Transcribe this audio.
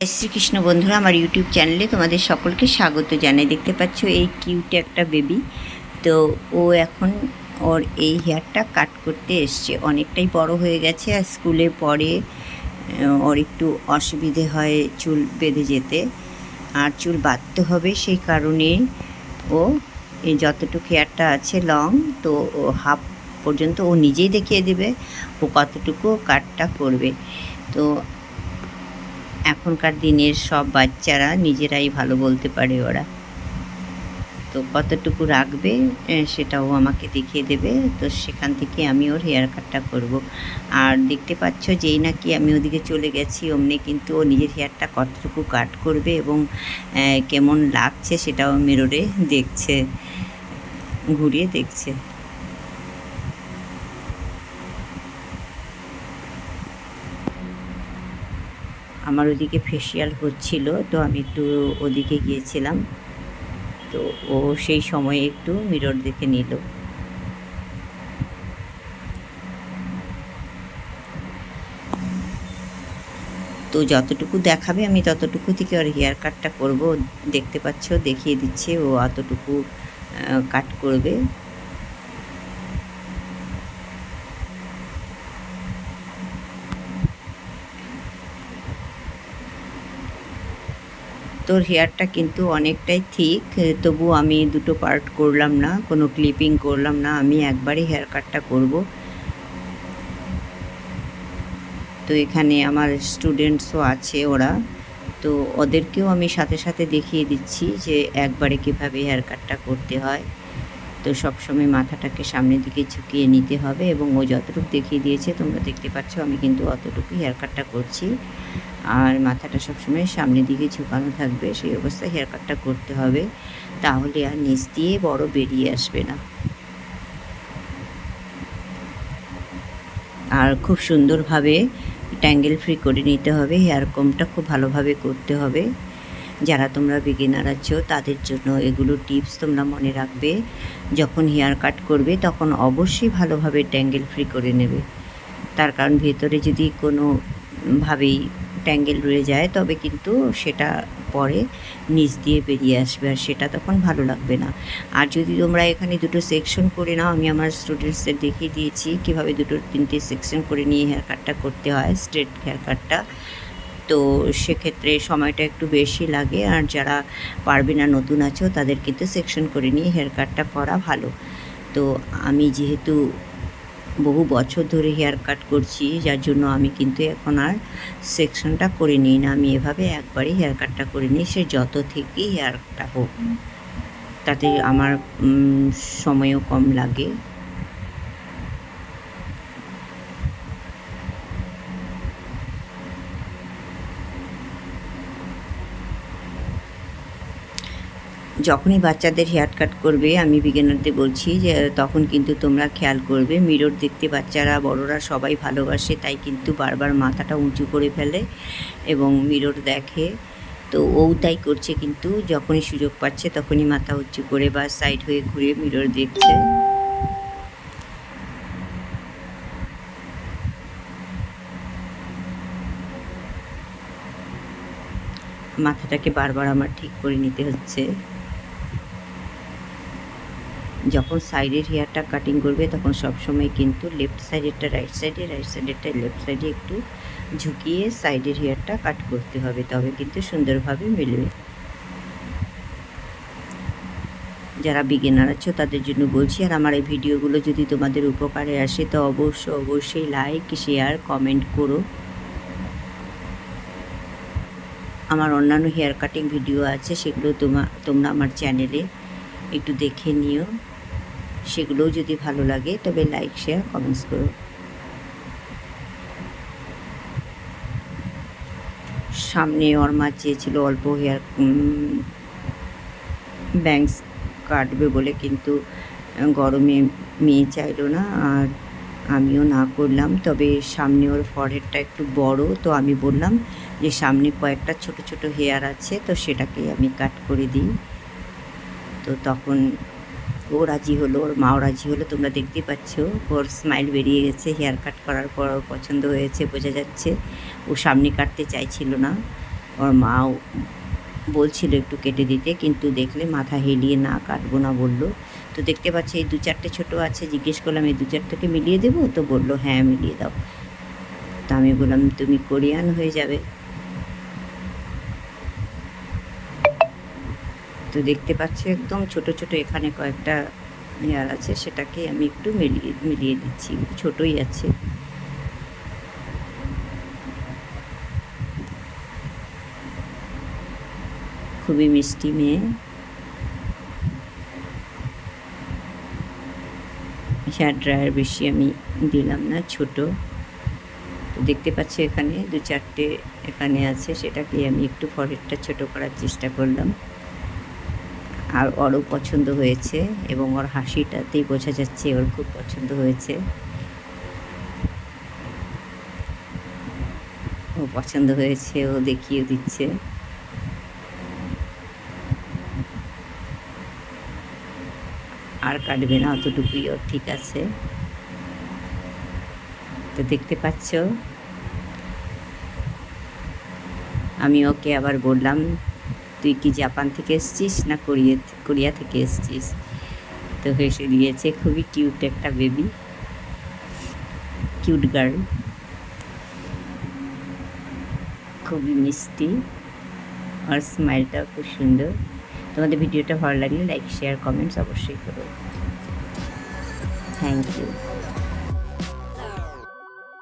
শ্রীকৃষ্ণ বন্ধুরা, আমার ইউটিউব চ্যানেলে তোমাদের সকলকে স্বাগত জানাই। দেখতে পাচ্ছ এই কিউট একটা বেবি তো ও এখন ওর এই হেয়ারটা কাট করতে এসছে। অনেকটাই বড় হয়ে গেছে আর স্কুলে পড়ে ওর একটু অসুবিধে হয় চুল বেঁধে যেতে আর চুল বাঁধতে হবে সেই কারণে ও যতটুকু হেয়ারটা আছে লং তো ও হাফ পর্যন্ত ও নিজেই দেখিয়ে দেবে ও কতটুকু কাটটা করবে। তো এখনকার দিনের সব বাচ্চারা নিজেরাই ভালো বলতে পারে ওরা। তো কতটুকু রাখবে সেটাও আমাকে দেখিয়ে দেবে। তো সেখান থেকে আমি ওর হেয়ার কাটটা করব। আর দেখতে পাচ্ছ যেই নাকি আমি ওদিকে চলে গেছি, অমনি কিন্তু ও নিজের হেয়ারটা কতটুকু কাট করবে এবং কেমন লাগছে সেটাও মেরোরে দেখছে, ঘুরিয়ে দেখছে। আমার ওদিকে ফেসিয়াল হচ্ছিল, তো আমি একটু ওদিকে গিয়েছিলাম। তো ও সেই সময়ে একটু মিরর দেখে নিল। তো যতটুকু দেখাবে আমি ততটুকু থেকে ওর হেয়ার কাটটা করব। দেখতে পাচ্ছ, দেখিয়ে দিচ্ছে, ও অতটুকু কাট করবে। তোর হেয়ারটা কিন্তু অনেকটাই ঠিক, তবু আমি দুটো পার্ট করলাম না, কোনো ক্লিপিং করলাম না, আমি একবারই হেয়ার কাটটা করব। তো এখানে আমার স্টুডেন্টসও আছে ওরা, তো ওদেরকেও আমি সাথে সাথে দেখিয়ে দিচ্ছি যে একবারে কীভাবে হেয়ার কাটটা করতে হয়। তো সবসময় মাথাটাকে সামনের দিকে ঝুঁকিয়ে নিতে হবে এবং ও যতটুকু দেখিয়ে দিয়েছে, তোমরা দেখতে পাচ্ছ আমি কিন্তু অতটুকু হেয়ার কাটটা করছি। আর মাথাটা সবসময় সামনের দিকে ঝুঁকানো থাকবে, সেই অবস্থায় হেয়ার কাটটা করতে হবে। তাহলে আর নিচ দিয়ে বড় বেরিয়ে আসবে না। আর খুব সুন্দরভাবে ট্যাঙ্গেল ফ্রি করে নিতে হবে হেয়ার কমটা খুব ভালোভাবে করতে হবে। যারা তোমরা বিগিনার আছো, তাদের জন্য এগুলো টিপস তোমরা মনে রাখবে। যখন হেয়ার কাট করবে, তখন অবশ্যই ভালোভাবে ট্যাঙ্গেল ফ্রি করে নেবে। তার কারণ ভেতরে যদি কোনো ভাবেই ট্যাঙ্গেল রয়ে যায়, তবে কিন্তু সেটা পরে নিচ দিয়ে বেরিয়ে আসবে আর সেটা তখন ভালো লাগবে না। আর যদি তোমরা এখানে দুটো সেকশন করে নাও, আমি আমার স্টুডেন্টসদের দেখিয়ে দিয়েছি কীভাবে দুটো তিনটে সেকশন করে নিয়ে হেয়ার কাটটা করতে হয় স্ট্রেট হেয়ার কাটটা তো সেক্ষেত্রে সময়টা একটু বেশি লাগে আর যারা পারবে না, নতুন আছো, তাদের কিন্তু সেকশন করে নিয়ে হেয়ার কাটটা করা ভালো। তো আমি যেহেতু বহু বছর ধরে হেয়ার কাট করছি, যার জন্য আমি কিন্তু এখন আর সেকশনটা করে নিই না। আমি এভাবে একবারই হেয়ার কাটটা করে নিই, সে যত থেকেই হেয়ারটা হোক, তাতে আমার সময়ও কম লাগে। যখনই বাচ্চাদের হেয়ার কাট করবে, আমি বিজ্ঞানার্থে বলছি যে, তখন কিন্তু তোমরা খেয়াল করবে মিরর দেখতে বাচ্চারা, বড়রা সবাই ভালোবাসে, তাই কিন্তু বারবার মাথাটা উঁচু করে ফেলে এবং মিরর দেখে। তো ও তাই করছে কিন্তু, যখনই সুযোগ পাচ্ছে তখনই মাথা উঁচু করে বা সাইড হয়ে ঘুরে মিরর দেখছে। মাথাটাকে বারবার আমার ঠিক করে নিতে হচ্ছে। যখন সাইডের হেয়ারটা কাটিং করবে, তখন সবসময় কিন্তু লেফট সাইডেরটা রাইট সাইডে রাইট সাইডেরটা লেফট সাইডে একটু ঝুঁকিয়ে সাইডের হেয়ারটা কাট করতে হবে, তবে কিন্তু সুন্দরভাবে মিলবে। যারা বিগিনার আছো, তাদের জন্য বলছি, আর আমার এই ভিডিওগুলো যদি তোমাদের উপকারে আসে, তো অবশ্যই অবশ্যই লাইক শেয়ার কমেন্ট করো। আমার অন্যান্য হেয়ার কাটিং ভিডিও আছে, সেগুলো তোমা, তোমরা আমার চ্যানেলে একটু দেখে নিও। সেগুলোও যদি ভালো লাগে, তবে লাইক শেয়ার কমেন্টস করো। সামনে ওর মা চেয়েছিল অল্প হেয়ার ব্যাংকস কাটবে বলে, কিন্তু গরমে মেয়ে চাইলো না, আর আমিও না করলাম। তবে সামনে ওর ফरहेডটা একটু বড়, তো আমি বললাম যে, সামনে কয়েকটা ছোট ছোট হেয়ার আছে, তো সেটাকে আমি কাট করে দিই। তো তখন ও রাজি হলো, ওর মাও রাজি হলো, তোমরা দেখতেই পাচ্ছ। ওর স্মাইল বেরিয়ে গেছে হেয়ার কাট করার পর ওর পছন্দ হয়েছে, বোঝা যাচ্ছে। ও সামনে কাটতে চাইছিল না। ওর মাও বলছিল একটু কেটে দিতে, কিন্তু দেখলে মাথা হেলিয়ে না, কাটবো না বলল। তো দেখতে পাচ্ছি, এই দু চারটে ছোটো আছে, জিজ্ঞেস করলাম, এই দু চারটেকে মিলিয়ে দেবো? তো বলল হ্যাঁ মিলিয়ে দাও। তো আমি বললাম, তুমি কোরিয়ান হয়ে যাবে। তো দেখতে পাচ্ছ একদম ছোট ছোট এখানে কয়েকটা হেয়ার আছে, সেটাকে আমি একটু মিলিয়ে মিলিয়ে দিচ্ছি, ছোটই আছে। খুবই মিষ্টি মেয়ে। হেয়ার ড্রায়ার বেশি আমি দিলাম না, ছোট। দেখতে পাচ্ছি এখানে দু চারটে এখানে আছে, সেটাকে আমি একটু ফরেরটা ছোট করার চেষ্টা করলাম। আর ওরও পছন্দ হয়েছে এবং ওর হাসিটাতেই বোঝা যাচ্ছে ওর খুব পছন্দ হয়েছে। ও পছন্দ হয়েছে, ও দেখিয়ে দিচ্ছে। আর কাটবে না, অতটুকুই ওর ঠিক আছে। তো দেখতে পাচ্ছ, আমি ওকে আবার বললাম তুই কি জাপান থেকে এসছিস না কোরিয়া কোরিয়া থেকে এসছিস? তো হেসে দিয়েছে, খুবই কিউট একটা বেবি। Cute girl. খুবই মিষ্টি। আর স্মাইলটাও খুব সুন্দর। তোমাদের ভিডিওটা ভালো লাগলে লাইক শেয়ার কমেন্টস অবশ্যই করো। Thank you